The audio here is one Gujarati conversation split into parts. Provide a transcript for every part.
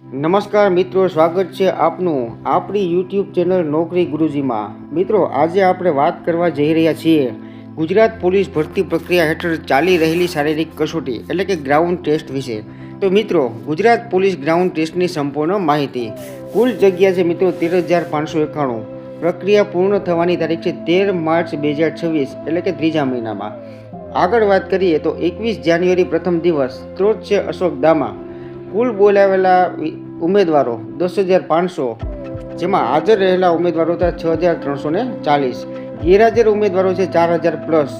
નમસ્કાર મિત્રો, સ્વાગત છે આપનું આપણી યુટ્યુબ ચેનલ નોકરી ગુરુજીમાં. મિત્રો, આજે આપણે વાત કરવા જઈ રહ્યા છીએ. ગુજરાત પોલીસ ભરતી પ્રક્રિયા હેઠળ ચાલી રહેલી શારીરિક કસોટી, એટલે કે ગ્રાઉન્ડ ટેસ્ટ વિશે. તો મિત્રો, ગુજરાત પોલીસ ગ્રાઉન્ડ ટેસ્ટની સંપૂર્ણ માહિતી. કુલ જગ્યા છે મિત્રો તેર હજાર પાંચસો એકાણું. પ્રક્રિયા પૂર્ણ થવાની તારીખ છે તેર માર્ચ બે હજાર છવ્વીસ, એટલે કે ત્રીજા મહિનામાં. આગળ વાત કરીએ તો એકવીસ જાન્યુઆરી પ્રથમ દિવસ સ્ત્રોત છે અશોક દામા. કુલ બોલાવેલા ઉમેદવારો દસ હજાર પાંચસો, જેમાં હાજર રહેલા ઉમેદવારો હતા છ હજાર ત્રણસો ને ચાલીસ. ગેરહાજર ઉમેદવારો છે ચાર હજાર પ્લસ.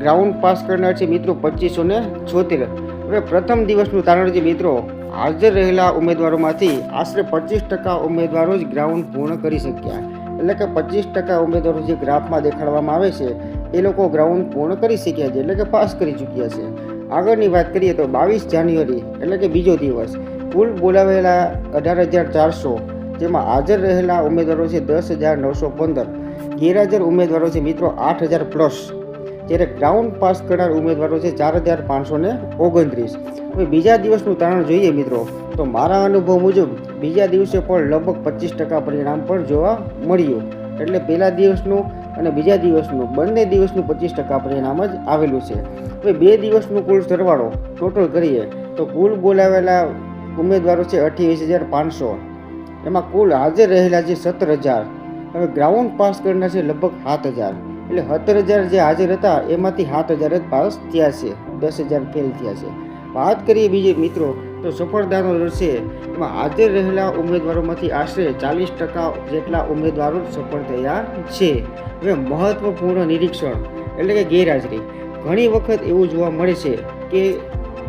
ગ્રાઉન્ડ પાસ કરનાર છે મિત્રો પચીસો ને છોતેર. હવે પ્રથમ દિવસનું તારણ છે મિત્રો, હાજર રહેલા ઉમેદવારોમાંથી આશરે પચીસ ટકા ઉમેદવારો જ ગ્રાઉન્ડ પૂર્ણ કરી શક્યા. એટલે કે પચીસ ટકા ઉમેદવારો જે ગ્રાફમાં દેખાડવામાં આવે છે, એ લોકો ગ્રાઉન્ડ પૂર્ણ કરી શક્યા છે, એટલે કે પાસ કરી ચૂક્યા છે. આગળની વાત કરીએ તો બાવીસ જાન્યુઆરી એટલે કે બીજો દિવસ, કુલ બોલાવેલા અઢાર હજાર ચારસો, જેમાં હાજર રહેલા ઉમેદવારો છે દસ હજાર નવસો પંદર, ગેરહાજર ઉમેદવારો છે મિત્રો આઠ હજાર પ્લસ, જ્યારે ગ્રાઉન્ડ પાસ કરનાર ઉમેદવારો છે ચાર હજાર પાંચસો ને ઓગણત્રીસ. હવે બીજા દિવસનું તારણ જોઈએ મિત્રો, તો મારા અનુભવ મુજબ બીજા દિવસે પણ લગભગ પચીસ ટકા પરિણામ પણ જોવા મળ્યું. એટલે પહેલા દિવસનું અને બીજા દિવસનું, બંને દિવસનું પચીસ ટકા પરિણામ જ આવેલું છે. હવે બે દિવસનું કુલ સરવાળો ટોટલ કરીએ, તો કુલ બોલાવેલા ઉમેદવારો છે અઠ્યાવીસ હજાર પાંચસો. એમાં કુલ હાજર રહેલા છે સત્તર હજાર. હવે ગ્રાઉન્ડ પાસ કરનાર છે લગભગ સાત હજાર. એટલે સત્તર હજાર જે હાજર હતા, એમાંથી સાત હજાર જ પાસ થયા છે. દસ હજાર ફેલ થયા છે. વાત કરીએ બીજે મિત્રો તો સફળતાનો દર એમાં હાજર રહેલા ઉમેદવારોમાંથી આશરે ચાલીસ ટકા જેટલા ઉમેદવારો સફળ થયા છે. હવે મહત્વપૂર્ણ નિરીક્ષણ એટલે કે ગેરહાજરી. ઘણી વખત એવું જોવા મળે છે કે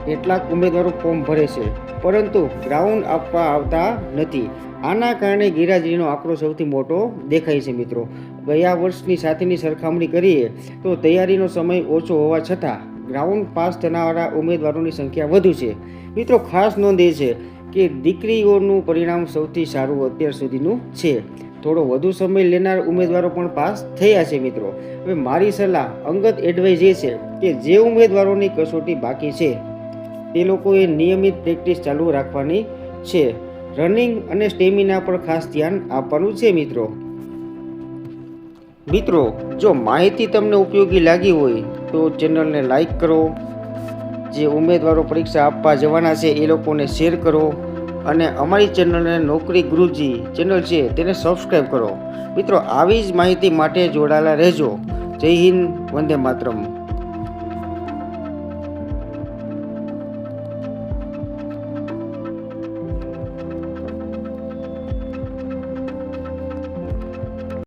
કેટલાક ઉમેદવારો ફોર્મ ભરે છે, પરંતુ ગ્રાઉન્ડ આપવા આવતા નથી. આના કારણે ગેરહાજરીનો આંકડો સૌથી મોટો દેખાય છે મિત્રો. ગયા વર્ષની સાથેની સરખામણી કરીએ તો તૈયારીનો સમય ઓછો હોવા છતાં ગ્રાઉન્ડ પાસ થનારા ઉમેદવારોની સંખ્યા વધુ છે. મિત્રો ખાસ નોંધ છે કે દીકરીઓનું પરિણામ સૌથી સારું અત્યાર સુધીનું છે. થોડો વધુ સમય લેનાર ઉમેદવારો પણ પાસ થયા છે મિત્રો. હવે મારી સલાહ, અંગત એડવાઇસ એ છે કે જે ઉમેદવારોની કસોટી બાકી છે, તે લોકોએ નિયમિત પ્રેક્ટિસ ચાલુ રાખવાની છે. રનિંગ અને સ્ટેમિના પર ખાસ ધ્યાન આપવાનું છે મિત્રો. મિત્રો, જો માહિતી તમને ઉપયોગી લાગી હોય તો ચેનલને લાઈક કરો જે ઉમેદવારો પરીક્ષા આપવા જવાના છે, એ લોકોને શેર કરો અને અમારી ચેનલને નોકરી ગુરુજી ચેનલ છે, તેને સબસ્ક્રાઈબ કરો. મિત્રો, આવી જ માહિતી માટે જોડાયેલા રહેજો. જય હિન્દ, વંદે માતરમ.